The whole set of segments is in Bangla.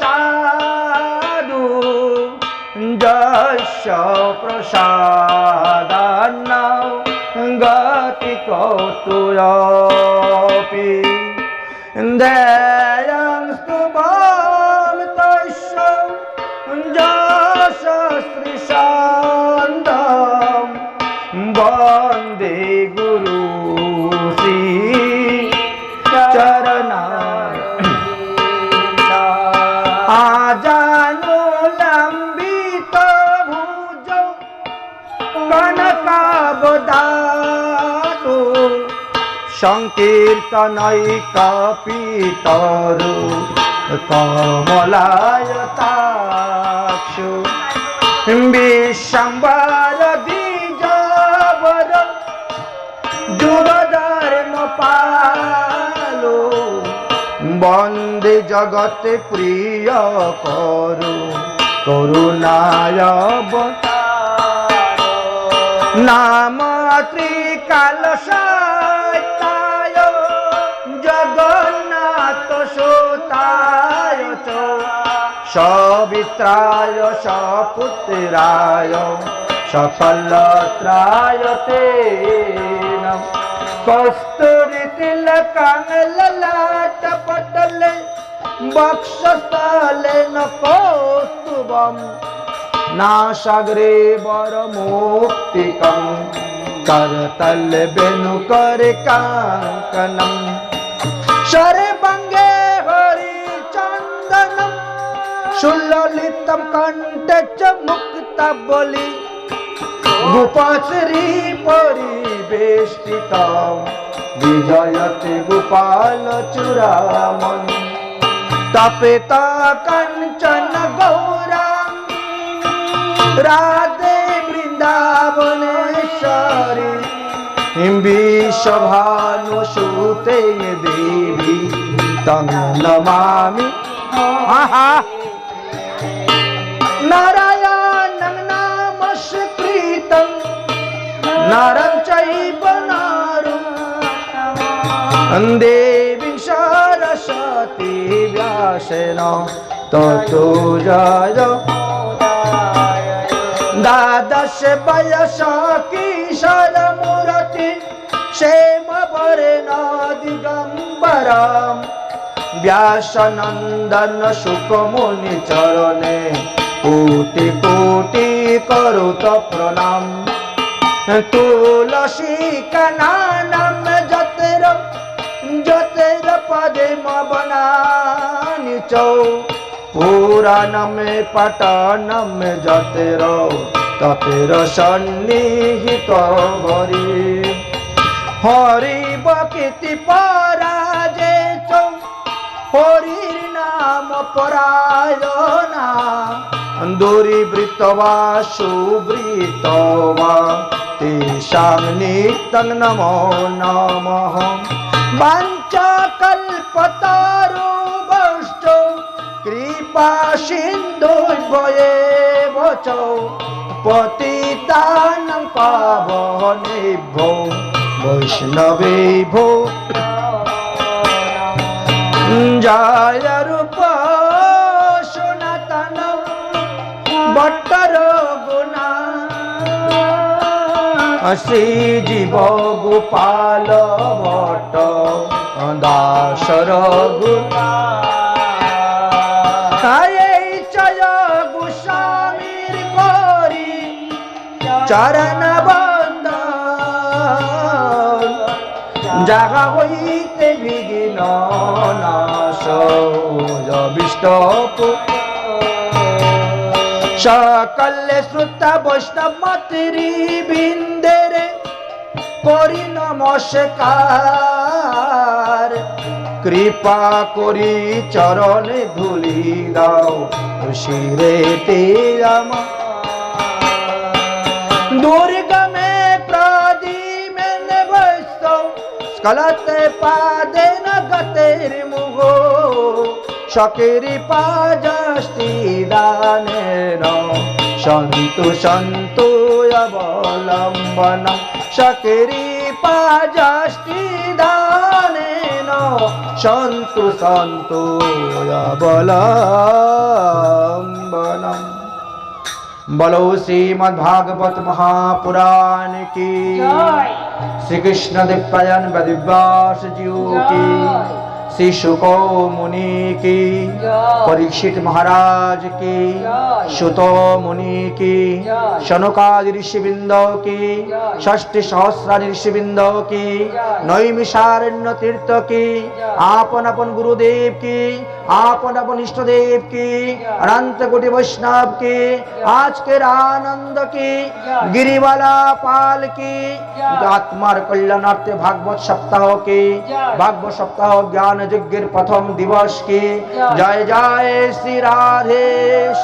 ভগবত যশ জয় প্রসাদ গতি কৌতুরপি দয়াং সংকীর্তনৈ কপিতরু কমলায়তাক্ষু। বিশ্বম্বর দ্বিজবর যুগধর্ম পালো বন্দে জগতে প্রিয় করু করুণায় নাম ত্রিকাল সত্যায় সবিত্রায়, সপুত্রায় সকলত্রায় তে কস্তুরি তিলকাং ললাট পটলে, বক্ষস্থলে ন কৌস্তুভম নাসাগ্রে বর মুক্তিকম করতল বেনু করে কাঙ্কনম। সর্বঙ্গে সুললিতম কণ্ঠে চ বলি, গোপাশ্রী পরিবেষ্টিত, বিজয়তে গোপাল চূড়ামণি। তপেত কঞ্চন গৌরাঙ্গী, রাধে বৃন্দাবনেশ্বরী বিশ্বভানুসুতে দেবী, তং নমামি। আহা নারায়ণং নামস্কৃতং নরং চৈব নারুং দেবী সরস্বতী ব্যাসেন ততো জয় দ্বাদশ বয়স কিশোর মূরতি শ্যাম বর্ণ দিগম্বরম ব্যাসনন্দন সুকমুনি চরণে কোটি কোটি করুত প্রণাম। তুলসী কানানম যতের যতের পদে মবনানি চৌ। পুরাণমে পটনমে যতের, ততের সন্নিহিত হরি। হরি বকিতি পরাজে চৌ। হরির নাম পরায়ণা। দূরীবৃত বা সুবৃত বা তেষাং নিত্যং নমো নমঃ বাঞ্চকল্পতরুবশ্চ কৃপা সিন্ধু ভয়ে বচ পতিতানাং পাবনেভ্যো বৈষ্ণবেভ্যো বট্টর গুণা। শ্রী জীব গোপাল ভট্ট দাসর গুণা। চয় গোস্বামীর করি। চরণ বন্ধ যাহা হইতে বিঘ্ন নাশ। বিষ্ট সকল শ্রুত বৈষ্ণব মতরি বিন্দের করি নমস্কার কৃপা করি চরণে ধুলি দাও শিরে তে আমার। দুর্গমে প্রদীমেন বস্ত স্কলতে পাদে নগতের মুগ শকেরি পাজস্তি দানেন। সন্তু সন্তু অবলম্বন। শকেরি পাজস্তি দানেন। সন্তু সন্তু অবলম্বনম বলো শ্রীমদ্ভাগবত মহাপুরাণ কি? জয়। শ্রী কৃষ্ণ দিব্যায়ন বেদিব্যাস জিউ কি শ্রী শুক মুনি কি জয়। পরীক্ষিত মহারাজ কি জয়। সুত মুনি কি জয়। শনকাদি ঋষিবৃন্দ কি জয়। ষষ্ঠী সহস্রানি ঋষিবৃন্দ কি জয়। নৈমিষারণ্য তীর্থ কি জয়। আপন আপন গুরুদেব কি আপন আপন ইষ্টদেব কি অনন্ত কোটি বৈষ্ণব কি আজকের আনন্দ কি জয়। গিরিবালা পাল কি জয়। আত্মার কল্যাণার্থে ভাগবত সপ্তাহ কি জয়। ভাগবত সপ্তাহ জ্ঞান যজ্ঞের প্রথম দিবস কি জয়। জয় জয় শ্রী রাধে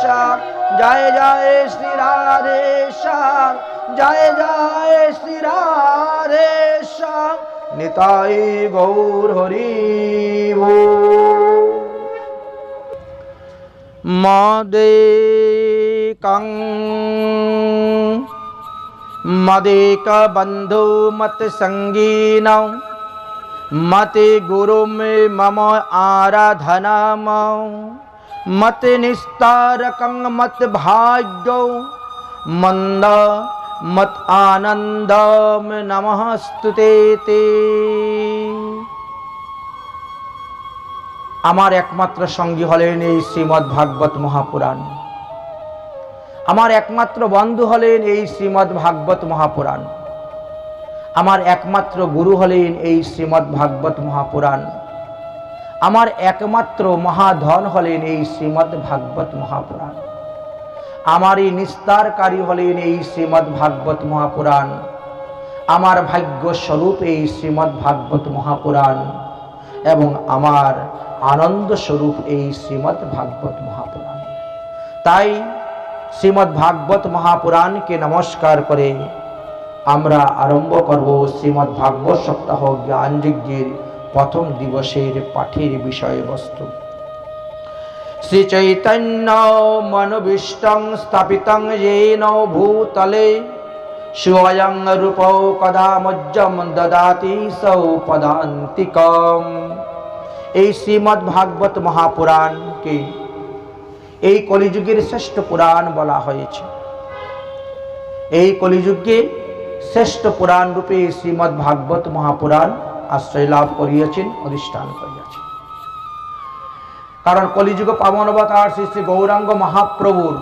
শ্যাম জয় জয় শ্রী রাধে শ্যাম জয় জয় শ্রী রাধে শ্যাম নিতাই গৌর হরি বল। মদে কং মদেক মত গুরু মে মম আরাধনাম মত নিস্তারকং মত ভাগ্য মন্দ মত আনন্দ নমস্তুতে আমার একমাত্র সঙ্গী হলেন এই শ্রীমদ্ ভাগবত মহাপুরাণ। আমার একমাত্র বন্ধু হলেন এই শ্রীমদ্ ভাগবত মহাপুরাণ। আমার একমাত্র গুরু হলেন এই শ্রীমদ্ ভাগবত মহাপুরাণ। আমার একমাত্র মহাধন হলেন এই শ্রীমদ্ ভাগবত মহাপুরাণ। আমারই নিস্তারকারী হলেন এই শ্রীমদ্ ভাগবত মহাপুরাণ। আমার ভাগ্য স্বরূপ এই শ্রীমদ্ ভাগবত মহাপুরাণ এবং আমার আনন্দ স্বরূপ এই শ্রীমদ্ ভাগবত মহাপুরাণ। তাই শ্রীমদ্ ভাগবত মহাপুরাণকে নমস্কার করে আমরা আরম্ভ করব শ্রীমদ্ ভাগবত সপ্তাহ জ্ঞান যজ্ঞের প্রথম দিবসের পাঠের বিষয়বস্তু। শ্রী চৈতন্য মনোবিষ্টং স্থাপিতং ভূতলে, স্বয়ং রূপ কদা মজ্জম দদাতি সৌ পদান্তিকম এই শ্রীমদ্ ভাগবত মহাপুরাণকে এই কলিযুগের শ্রেষ্ঠ পুরাণ বলা হয়েছে। এই কলিযুগে শ্রেষ্ঠ পুরাণ রূপে শ্রীমদ্ ভাগবত মহাপুরাণ আশ্রয় লাভ করিয়াছেন, অধিষ্ঠান করিয়াছেন। কারণ কলিযুগ পাবনবতার শ্রী শ্রী গৌরাঙ্গ মহাপ্রভুর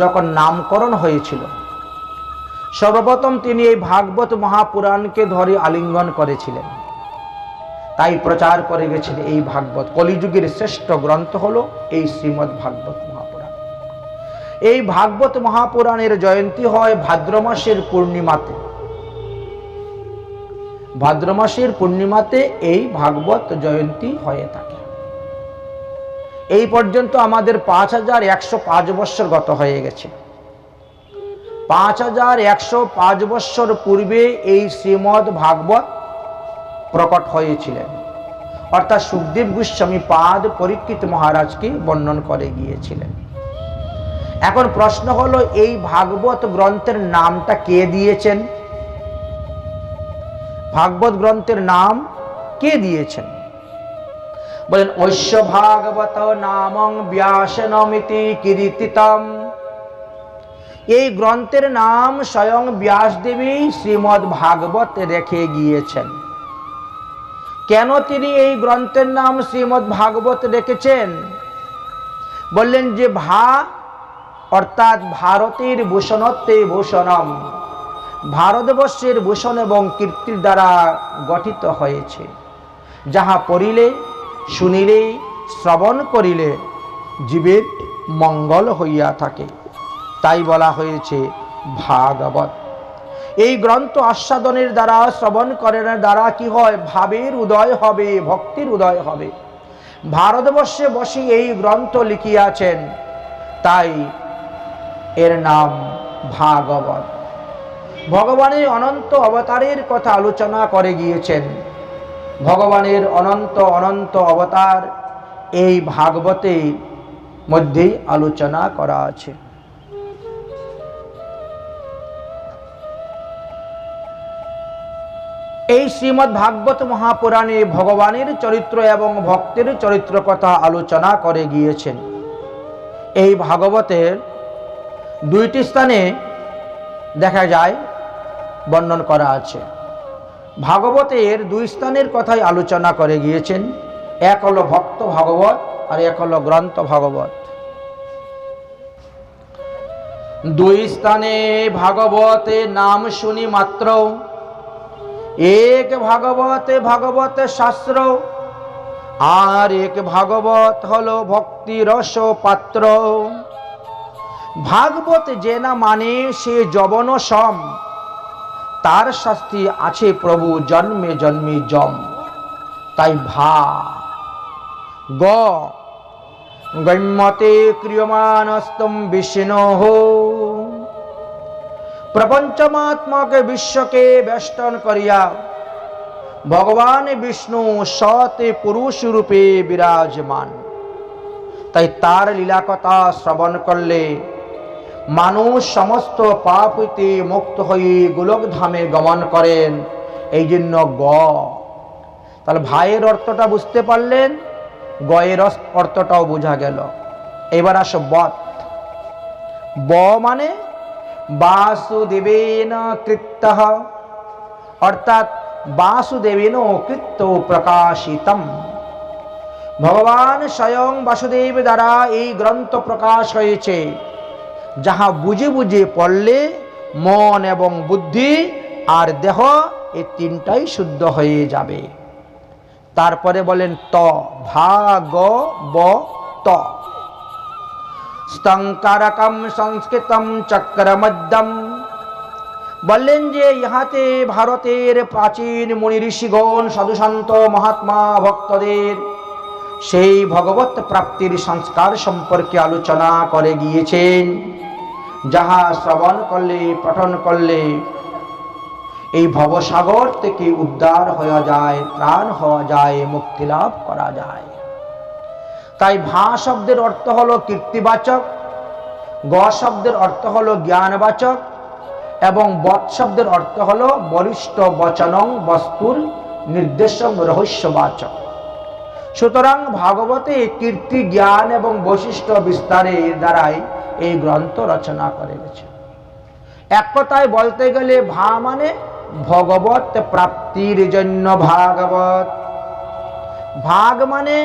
যখন নামকরণ হয়েছিল, সর্বপ্রথম তিনি এই ভাগবত মহাপুরাণকে ধরে আলিঙ্গন করেছিলেন। তাই প্রচার করে গেছেন এই ভাগবত। কলিযুগের শ্রেষ্ঠ গ্রন্থ হল এই শ্রীমদ্ ভাগবত এই ভাগবত মহাপুরাণের জয়ন্তী হয় ভাদ্র মাসের পূর্ণিমাতে। ভাদ্র মাসের পূর্ণিমাতে এই ভাগবত জয়ন্তী হয়ে থাকে। এই পর্যন্ত আমাদের পাঁচ হাজার একশো পাঁচ বৎসর গত হয়ে গেছে। পাঁচ হাজার একশো পাঁচ বৎসর পূর্বে এই শ্রীমদ্ ভাগবত প্রকট হয়েছিলেন। অর্থাৎ সুখদেব গোস্বামী পাদ পরীক্ষিত মহারাজকে বর্ণন করে গিয়েছিলেন। এখন প্রশ্ন হলো, এই ভাগবত গ্রন্থের নামটা কে দিয়েছেন? ভাগবত গ্রন্থের নাম কে দিয়েছেন? বলেন ঐশ্য ভাগবত নামং ব্যাসনমিতি কীর্তিতম। এই গ্রন্থের নাম স্বয়ং ব্যাসদেবী শ্রীমদ্ ভাগবত রেখে গিয়েছেন। কেন তিনি এই গ্রন্থের নাম শ্রীমদ্ ভাগবত রেখেছেন? বললেন যে ভা অর্থাৎ ভারতের ভূষণত্বে ভূষণম। ভারতবর্ষের ভূষণ এবং কীর্তির দ্বারা গঠিত হয়েছে, যাহা পড়িলে, শুনিলে, শ্রবণ করিলে জীবের মঙ্গল হইয়া থাকে। তাই বলা হয়েছে ভাগবত। এই গ্রন্থ আস্বাদনের দ্বারা, শ্রবণ করার দ্বারা কি হয়? ভাবের উদয় হবে, ভক্তির উদয় হবে। ভারতবর্ষে বসে এই গ্রন্থ লিখিয়াছেন। তাই এর নাম ভাগবত। ভগবানের অনন্ত অবতারের কথা আলোচনা করে গিয়েছেন। ভগবানের অনন্ত অনন্ত অবতার এই ভাগবতে মধ্যেই আলোচনা করা আছে। এই শ্রীমদ্ ভাগবত মহাপুরাণে ভগবানের চরিত্র এবং ভক্তের চরিত্র কথা আলোচনা করে গিয়েছেন। এই ভাগবতের দুইটি স্থানে দেখা যায়, বর্ণন করা আছে। ভাগবতের দুই স্থানের কথাই আলোচনা করে গিয়েছেন। এক হলো ভক্ত ভাগবত আর এক হলো গ্রন্থ ভাগবত। দুই স্থানে ভাগবতে নাম শুনি মাত্র। এক ভাগবতে ভাগবত শাস্ত্র। আর এক ভাগবত হলো ভক্তি রস পাত্র ভাগবত যে না মানে সে যবন সম। তার শাস্তি আছে প্রভু জন্মে জন্মে জম তাই ভা। গ। গম্যতে ক্রিয়মানস্তম বিষ্ণু। প্রপঞ্চমাত্মকে বিশ্বকে বেষ্টন করিয়া ভগবান বিষ্ণু সতে পুরুষ রূপে বিরাজমান। তাই তার লীলাকথা শ্রবণ করলে মানুষ সমস্ত পাপ হইতে মুক্ত হয়ে গোলক ধামে গমন করেন। এই জন্য গ। তাহলে ভাইয়ের অর্থটা বুঝতে পারলেন, গয়ের অর্থটাও বোঝা গেল। এবার আসো বত ব মানে বাসুদেবেন কৃত্ত অর্থাৎ বাসুদেবেন কৃত্ত প্রকাশিতম। ভগবান স্বয়ং বাসুদেব দ্বারা এই গ্রন্থ প্রকাশ হয়েছে। যাহা বুঝে বুঝে পড়লে মন এবং বুদ্ধি আর দেহ এই তিনটাই শুদ্ধ হয়ে যাবে। তারপরে বলেন ত, ভাগ ব, ত। স্তঙ্কারকম সংস্কৃতম চক্রমদ্যম বললেন যে ইহাতে ভারতের প্রাচীন মুনি ঋষিগণ সাধুসন্ত মহাত্মা ভক্তদের সেই ভগবত প্রাপ্তির সংস্কার সম্পর্কে আলোচনা করে গিয়েছেন। যাহা শ্রবণ করলে, পঠন করলে এই ভবসাগর থেকে উদ্ধার হওয়া যায় প্রাণ হওয়া যায়, মুক্তি লাভ করা যায়। তাই ভা শব্দের অর্থ হলো কীর্তিবাচক, গ শব্দের অর্থ হলো জ্ঞানবাচক, এবং বৎ শব্দের অর্থ হলো বরিষ্ঠ বচনং বস্তুর নির্দেশক রহস্যবাচক। সুতরাং ভাগবতে কীর্তি, জ্ঞান এবং বৈশিষ্ট্য বিস্তারের দ্বারাই এই গ্রন্থ রচনা করে গেছে। এক কথায় বলতে গেলে ভা মানে ভগবত প্রাপ্তির জন্য ভাগবত। ভাগ মানে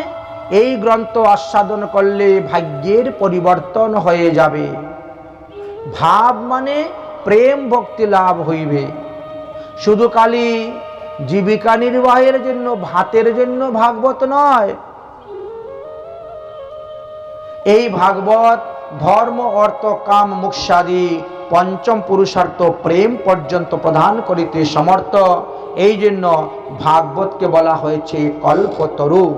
এই গ্রন্থ আস্বাদন করলে ভাগ্যের পরিবর্তন হয়ে যাবে। ভাব মানে প্রেম ভক্তি লাভ হইবে। শুধু খালি জীবিকা নির্বাহের জন্য, ভাতের জন্য ভাগবত নয়। এই ভাগবত ধর্ম, অর্থ, কাম, মুক্ষাদি পঞ্চম পুরুষার্থ, প্রেম পর্যন্ত প্রদান করিতে সমর্থ। এই জন্য ভাগবতকে বলা হয়েছে কল্পতরু।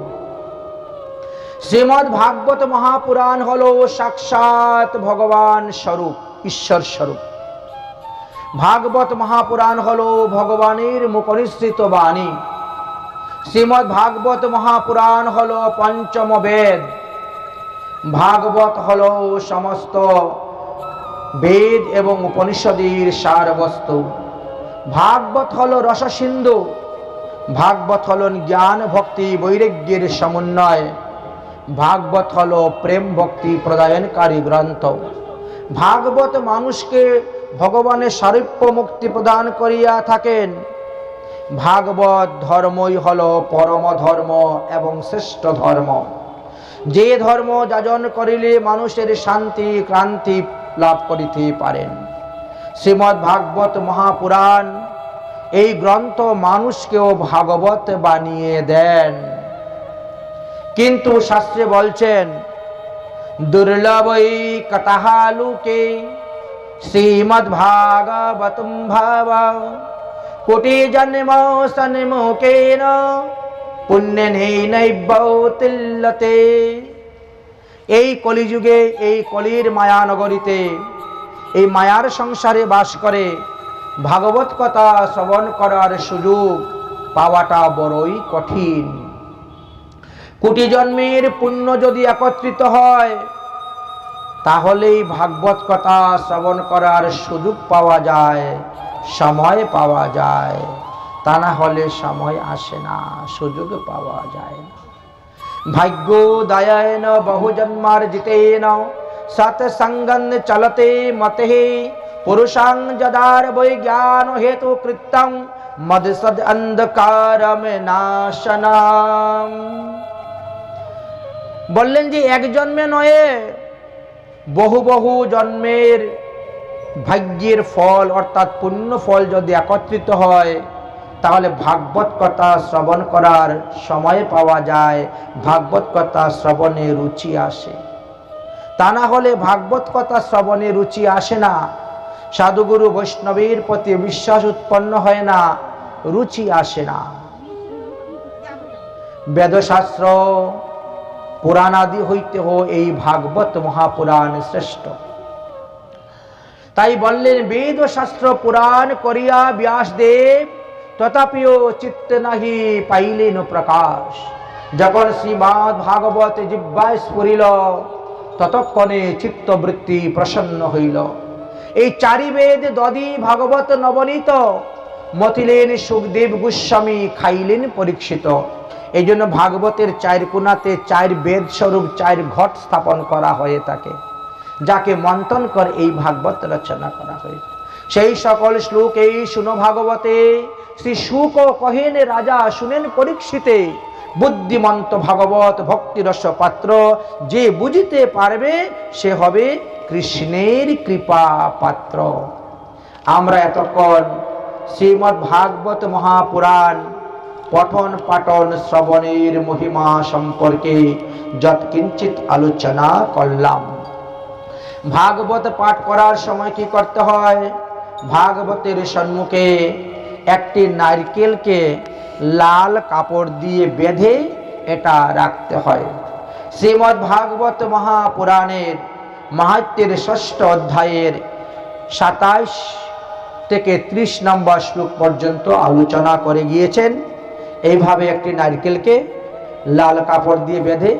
শ্রীমৎ ভাগবত মহাপুরাণ হল সাক্ষাৎ ভগবান স্বরূপ, ঈশ্বর স্বরূপ। ভাগবত মহাপুরাণ হল ভগবানের মুখনিসৃত বাণী। শ্রীমৎ ভাগবত মহাপুরাণ হল পঞ্চম বেদ। ভাগবত হল সমস্ত বেদ এবং উপনিষদের সার বস্তু ভাগবত হল রসসিন্ধু। ভাগবত হলন জ্ঞান ভক্তি বৈরাগ্যের সমন্বয়। ভাগবত হল প্রেম ভক্তি প্রদায়নকারী গ্রন্থ। ভাগবত মানুষকে ভগবানের সারূপ্য মুক্তি প্রদান করিয়া থাকেন। ভাগবত ধর্মই হল পরম ধর্ম এবং শ্রেষ্ঠ ধর্ম। যে ধর্ম যাজন করিলে মানুষের শান্তি ক্রান্তি লাভ করিতে পারেন। শ্রীমদ্ ভাগবত মহাপুরাণ এই গ্রন্থ মানুষকেও ভাগবত বানিয়ে দেন। কিন্তু শাস্ত্রে বলছেন দুর্লভই কতাহালুকে ভাগবতম ভাব কোটি জন্ম সন্মুখেন পুণ্যনৈবতিল্লতে এই কলিযুগে, এই কলির মায়ানগরীতে এই মায়ার সংসারে বাস করে ভাগবত কথা শ্রবণ করার সুযোগ পাওয়াটা বড়ই কঠিন। কোটি জন্মের পুণ্য যদি একত্রিত হয় তাহলেই ভাগবত কথা শ্রবণ করার সুযোগ পাওয়া যায়, সময় পাওয়া যায়। তা না হলে সময় আসে না, সুযোগ পাওয়া যায় না। ভাগ্য দয়ায়ন বহুজন্মার জিতেন সৎসঙ্গন চলতে মতে পুরুষাং যদার বৈজ্ঞান হেতু কৃতম মদসদ অন্ধকারম নাশনাম। বললেন যে, এক জন্মে নয় বহু বহু জন্মের ভাগ্যের ফল, অর্থাৎ পুণ্য ফল যদি একত্রিত হয়, তাহলে ভাগবত কথা শ্রবণ করার সময় পাওয়া যায়। ভাগবত কথা শ্রবণে রুচি আসে। তা না হলে ভাগবত কথা শ্রবণে রুচি আসে না। সাধুগুরু বৈষ্ণবীর প্রতি বিশ্বাস উৎপন্ন হয় না, রুচি আসে না। বেদশাস্ত্র পুরাণাদি হইতে হো এই ভাগবত মহাপুরাণ শ্রেষ্ঠ। তাই বললেন বেদ শাস্ত্র পুরাণ করিয়া ব্যাসদেব, তথাপিও চিত্ত নাহি পাইলেন প্রকাশ। যখন শ্রীমৎ ভাগবত জিব্বায় স্ফুরিল ততক্ষণে চিত্তবৃত্তি প্রসন্ন হইল। এই চারি বেদ দদি ভাগবত নবনীত, মতিলেন সুখদেব গোস্বামী খাইলেন পরীক্ষিত। এই জন্য ভাগবতের চার কোনাতে চার বেদ স্বরূপ চার ঘট স্থাপন করা হয়ে থাকে, যাকে মন্থন করে এই ভাগবত রচনা করা হয়েছে। সেই সকল শ্লোক এই শুনো ভাগবতে, শ্রী শুক কহেন রাজা শুনেন পরীক্ষিতে, বুদ্ধিমন্ত ভাগবত ভক্তিরস পাত্র, যে বুঝিতে পারবে সে হবে কৃষ্ণের কৃপা পাত্র। আমরা এতক্ষণ শ্রীমদ্ ভাগবত মহাপুরাণ পঠন পাঠন শ্রবণের মহিমা সম্পর্কে যৎকিঞ্চিত আলোচনা করলাম। ভাগবত পাঠ করার সময় কি করতে হয়? ভাগবতের সম্মুখে একটি নারকেলকে লাল কাপড় দিয়ে বেঁধে এটা রাখতে হয়। শ্রীমদ্ ভাগবত মহাপুরাণের মাহাত্মের ষষ্ঠ অধ্যায়ের সাতাইশ থেকে ত্রিশ নম্বর শ্লোক পর্যন্ত আলোচনা করে গিয়েছেন। এইভাবে একটি নারকেলকে লাল কাপড় দিয়ে বেঁধে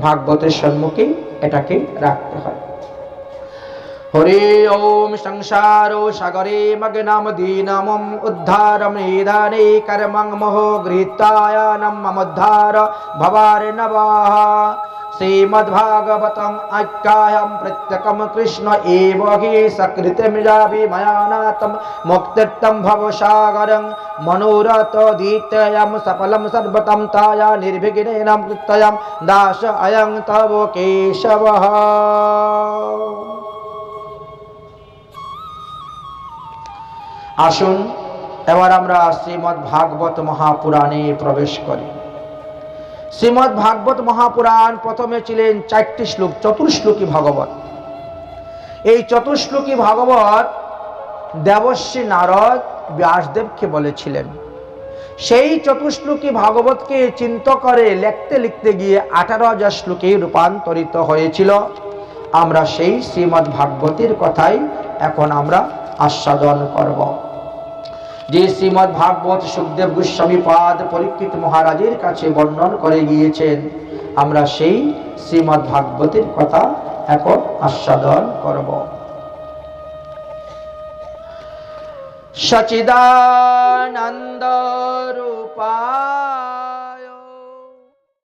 ভাগবতের সম্মুখে এটাকে রাখতে হয়। হরে ওম সংসার সাগরে মগ্নম দীনমম উদ্ধারমেদানে কর্মং মোহ গৃহীতায়ানম মমোদ্ধার ভবার নবাহ শ্রীমদ্ভাগবতম আখ্যায়ম প্রত্যকম কৃষ্ণ এব হি সকৃতমিজাভিময়ানাতম মুক্তির্তম ভবসাগরং মনোরথ দীত্যয়ম সফলম সর্বতম তায়া নির্বিঘ্নেন কৃত্যয়ম দাস অয়ং তব কেশবः আসুন এবার আমরা শ্রীমদ্ ভাগবত মহাপুরাণে প্রবেশ করি শ্রীমদ্ ভাগবত মহাপুরাণ প্রথমে ছিলেন চারটি শ্লোক, চতুর্শ্লোকী ভাগবত। এই চতুর্শ্লোকী ভাগবত দেবশ্রী নারদ ব্যাসদেবকে বলেছিলেন, সেই চতুশ্লোকী ভাগবতকে চিন্ত করে লিখতে লিখতে গিয়ে আঠারো হাজার শ্লোকে রূপান্তরিত হয়েছিল। আমরা সেই শ্রীমদ্ ভাগবতের কথাই এখন আমরা আস্বাদন করব। যে শ্রীমৎ ভাগবত সুখদেব গোস্বামী পাদ পরীক্ষিত মহারাজের কাছে বর্ণন করে গিয়েছেন, আমরা সেই শ্রীমদ্ ভাগবতের কথা এখন আস্বাদন করব। সচিদানন্দ রূপা